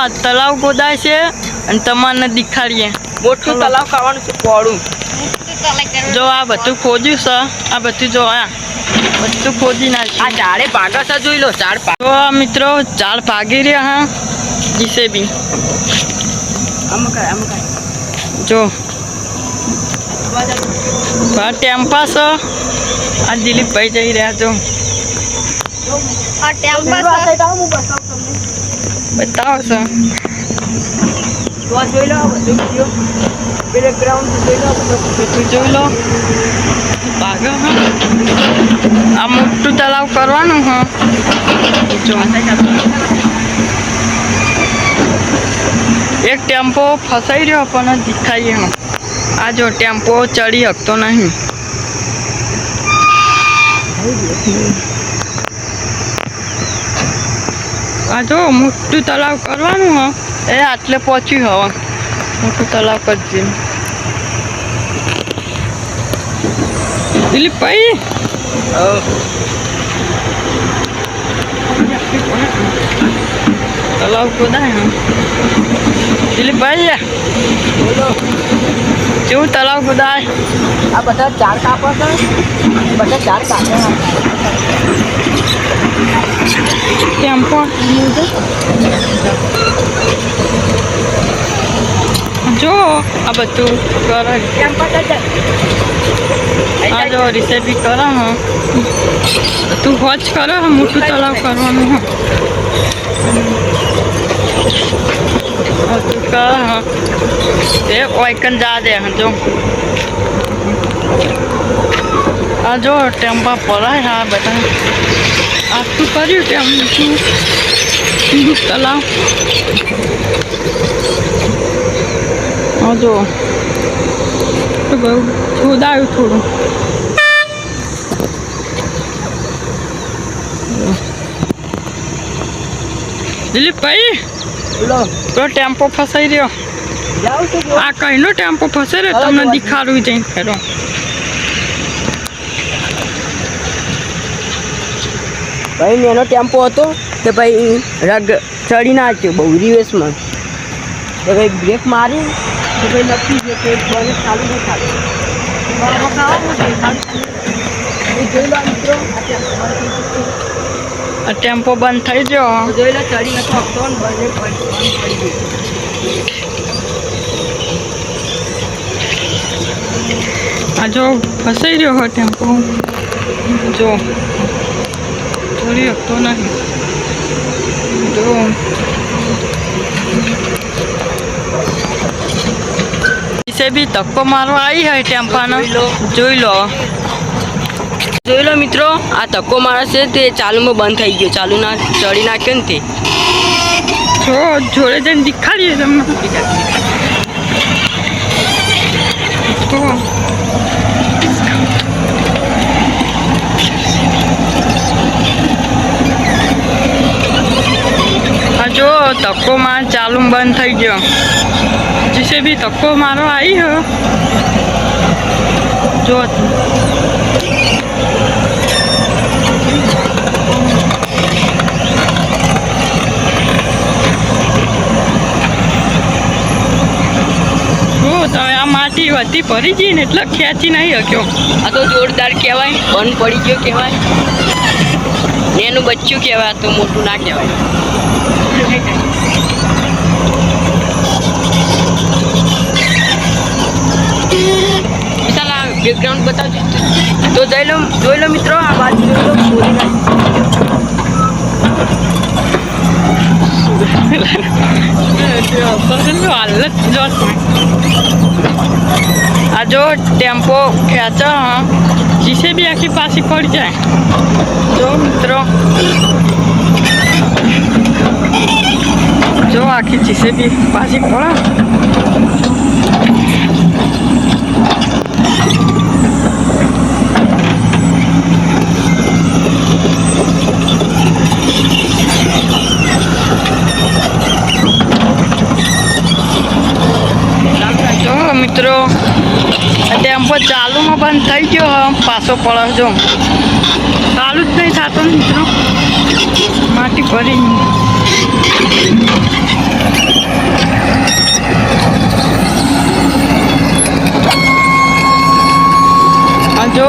આ તલાવ ગોદાય છે અને તમારને દેખાડીએ. મોટું તલાવ ખાવાનું છે પોળું. જો આ બધું ખોદ્યું છે આ બધું જો આ બધું ખોદી આ નાખ્યું ઝાડે ભાગા છે જોઈ લો ઝાડ પાક તો મિત્રો ઝાડ ભાગી રહ્યા હા જીસે બી. જો. આ ટેમ્પા છે આ દિલીપભાઈ જઈ રહ્યા આ છો. આ જોઈ બેકગ્રાઉન્ડ જોઈ લો બધું જોઈ લો ભાગો આ મોટું તલાવ કરવાનું હા. એક ટેમ્પો ફસાઈ રહ્યો પણ દેખાય હા આ જો ટેમ્પો ચડી શકતો નહીં. આ જો મોટું તલાવ કરવાનું હા. એ આટલે પહોંચ્યું હવે મોટું તલાવ કરજે. દિલીપભાઈ? તલાવ ખોદાય દિલીપ ભાઈ કેવું તલાવ ખોદાય? આ બધા ચાર કાપો છે બધા ચાર કાપો જો આ બધું કરે. આ જો રિસેપી કરે હા. તું વોચ કરે મોટું તળાવ કરવાનું હા. તું કરે હા. એ ઓયકન જા દે હા, જો. આ જો ટેમ્પા પડાય હા બધા. આટલું કર્યું ટેમ તું તું તલાવ આ જો. તો બહુ ખોદાયું થોડું. દિલીપભાઈ ભાઈ તો ટેમ્પો ફસાઈ રહ્યો. આ કઈનો ટેમ્પો ફસે રે તમને દેખાડવું જઈને ફેરો. ભાઈ એનો ટેમ્પો હતો તે ભાઈ રગ ચડી નાખ્યો બહુ રિવેસમાં તો ભાઈ બ્રેક મારી તો ભાઈ નક્કી છે કે બને ચાલુ નહીં થાય. ટેમ્પો બંધ થઈ ગયો. ગયો જોઈ લો ચડી નતો શકતો બંને બંધ બંધ પડી ગયું. આ જો ફસાઈ રહ્યો હોય ટેમ્પો. જો. થોડી હકતો નથી. તો વિશે બી ધક્કો મારવા આવી હોય ટેમ્પાનો. જોઈ લો. જોઈ લો જોઈ લો મિત્રો આ ધક્કો મારે છે તે ચાલુમાં બંધ થઈ ગયો. ચાલુ ના ચડી નાખ્યો ને તે. જો જોડે જઈને દેખાડીએ તમને. તો જો ધક્કો માર ચાલુ બંધ થઈ ગયો. જીસે બી ધક્કો મારો આવી હો જો માટી વધી ભરી ગઈ ને એટલે ખેંચી નહીં શક્યો. આ તો જોરદાર કહેવાય, બંધ પડી ગયો કહેવાય. એનું બચ્ચું કહેવાય તો મોટું ના કહેવાય. બેકગ્રાઉન્ડ બતાવજો. તો જઈ લો, જોઈ લો મિત્રો, આ બાજુ જોઈ લો આ જો ટેમ્પો ખેંચો જીસે બી આખી પાછી પડી જાય. જો મિત્રો. જો આખી જીસે બી પાછી પડે ઉપર ચાલુમાં બંધ થઈ ગયો પાછો પડજો ચાલુ જ નહીં થતો મિત્રો. માટી ભરી જો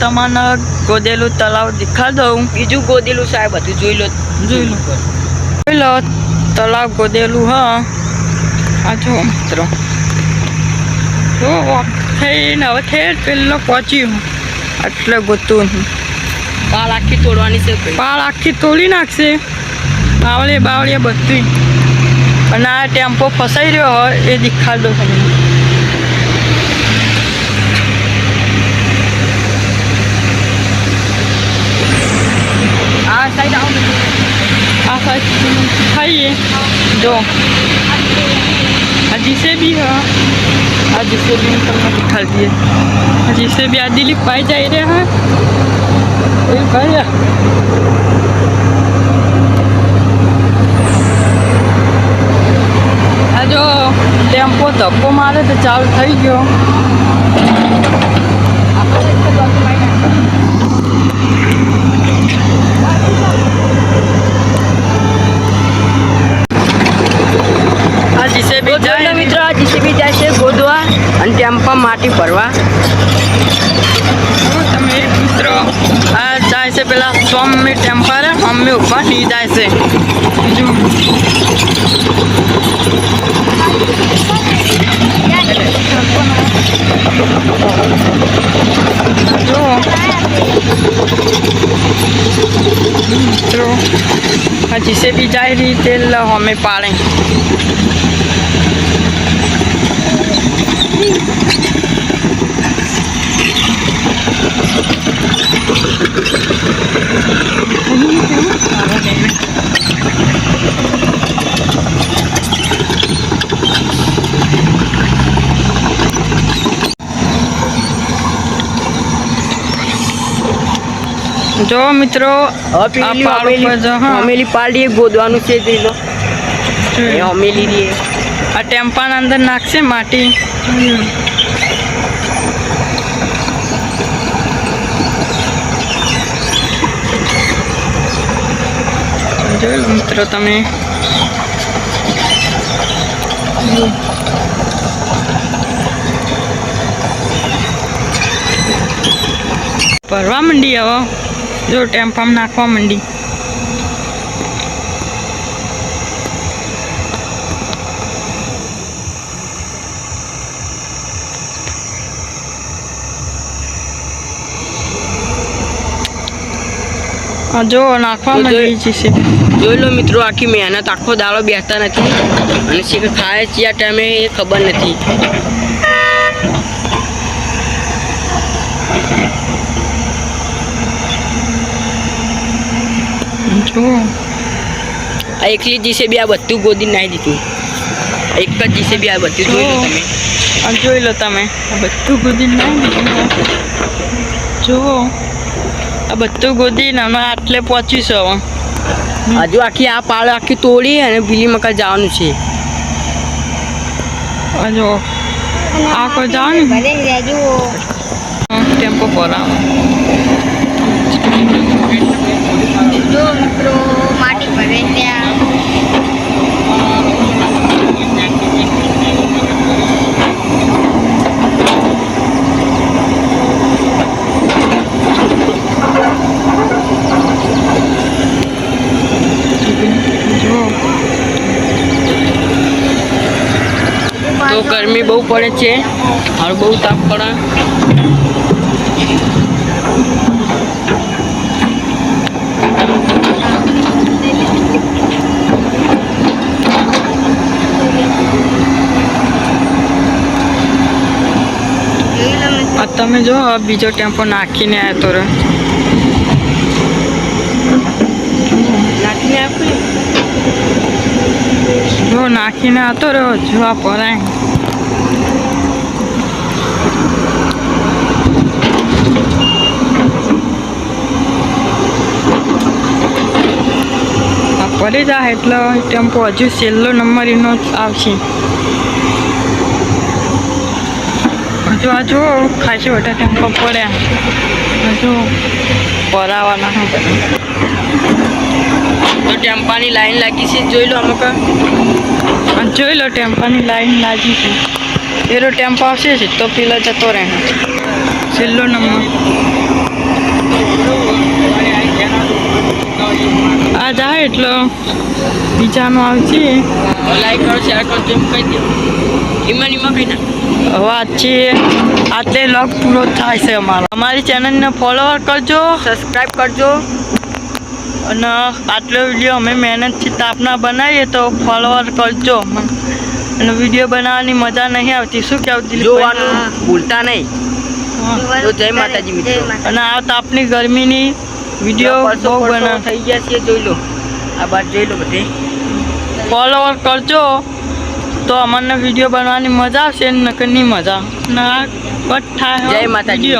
તમને ગોદેલું તલાવ દેખાડ દઉં. બીજું ગોદેલું સાહેબ બધું જોઈ લો. જોઈ લો. જોઈ લો તલાવ ગોદેલું હ. આ જો મિત્રો. જો થઈને હવે ઠેર પેલો પહોંચ્યું એટલે ગોતું પાળ આખી તોડવાની છે પાળ આખી તોડી નાખશે. બાવળીએ બાવળીએ બધું અને આ ટેમ્પો ફસાઈ રહ્યો હોય એ દેખાડ દો. તમે આ સાઈડ આવો. આ સાઈડ ખાઈએ જો સે બી હ આ જીસેબી તમને દેખાડી દઈએ આ જીસેબી આ દિલીપ ભાઈ જઈ રહ્યા હે એ ભાઈ આ જો ટેમ્પો ધક્કો મારે તો ચાલુ થઈ ગયો આ જીસેબી તો જોઈ લો જાય મિત્રો આ જીસીબી જાય છે ગોદવા અને ટેમ્પા માટી ભરવા. તમે મિત્રો આ જાય છે પેલા સ્વામી ટેમ્પર મમ્મી ઉપરની જાય છે. જો. મિત્રો. આ જીસેબી જાય રીતે અમે પાડે હવે પેલી આ પાલ ઉપર અમેલી જો, મિત્રો અમેલી પાલડી ગોદવાનું છે એ અમેલી રી આ ટેમ્પાના અંદર નાખશે માટી. જોઈ મિત્રો તમે? ભરવા માંડી હવે જો ટેમ્પામાં નાખવા માંડી. જો નાખવા જોઈ- માંડી છે જોઈ લો મિત્રો આખી મહેનત આખો દાળો બેસતા નથી. અને શીખ ખાય છે આ ટાઈમે એ ખબર નથી. આ એકલી જીસીબી આ બધું ગોદી નાખી દીધું. એક જ જીસીબી આ બધું જોઈ લો તમે. આ જોઈ લો તમે. આ બધું ગોદી નાખી જુઓ. આ બધું ગોદી અમે આટલે પહોંચીશું હવે. હજુ આખી આ પાળ આખી તોડી અને બીલી મકા જવાનું છે. આ આખો જવાનું? ટેમ્પો પર ને ભલે રહેજો ટેમ્પો ભરાવો જો મિત્રો માટી ત્યાં જો તો ગરમી બહુ પડે છે. હાલ બહુ તાપ પડે જોઈ લો મિત્રો આ તમે જો બીજો ટેમ્પો નાખીને આવ્યો તો નાખીને આપ્યું જો નાખીને આવતો રહ્યો. જો આ પરાય આ પડી જાય એટલે ટેમ્પો. હજુ છેલ્લો નંબર એનો આવશે. જો આ જો ખાસી બધા ટેમ્પો પડ્યા. હજુ ભરાવાના. હતા તો ટેમ્પાની લાઈન લાગી છે જોઈ લો અમુક. જોઈ લો ટેમ્પાની લાઈન લાગી છે. એરો ટેમ્પો આવશે જ તો પેલા જતો રહે. છેલ્લો નંબર. આ જાય એટલો બીજાનો આવશે લાઈક કરો શેર કરો જેમ કહી દો. એમાં એમાં કહી નાખ. હવે આજે આટલે લોક પૂરો થાય છે અમારો. અમારી ચેનલને ફોલોવર કરજો સબસ્ક્રાઈબ કરજો. અને આટલો વીડિયો અમે મહેનતથી તાપના બનાવીએ તો ફોલોવર કરજો. અને વીડિયો બનાવવાની મજા નહીં આવતી. શું કહેવું દિલીપભાઈ? જોવાનું ભૂલતા નહીં. તો જય માતાજી મિત્રો. જય માતાજી. અને આ તાપની ગરમીની વીડિયો બહુ બના થઈ ગયા છે જોઈ લો. આ બાદ જોઈ લો બધે. ફોલોવર કરજો. તો અમને વીડિયો બનાવવાની મજા આવશે નકર નહીં મજા. ના બટ થાય જય માતાજી